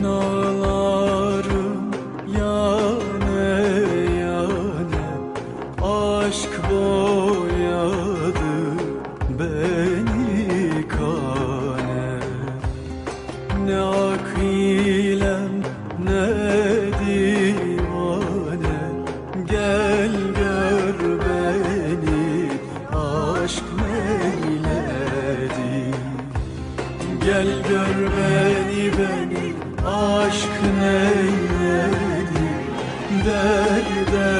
Ben ağlarım yane yane Aşk boyadı beni kane. Ne akilem ne divane Gel gör beni aşk Gel gör beni beni aşkın eyledi Derde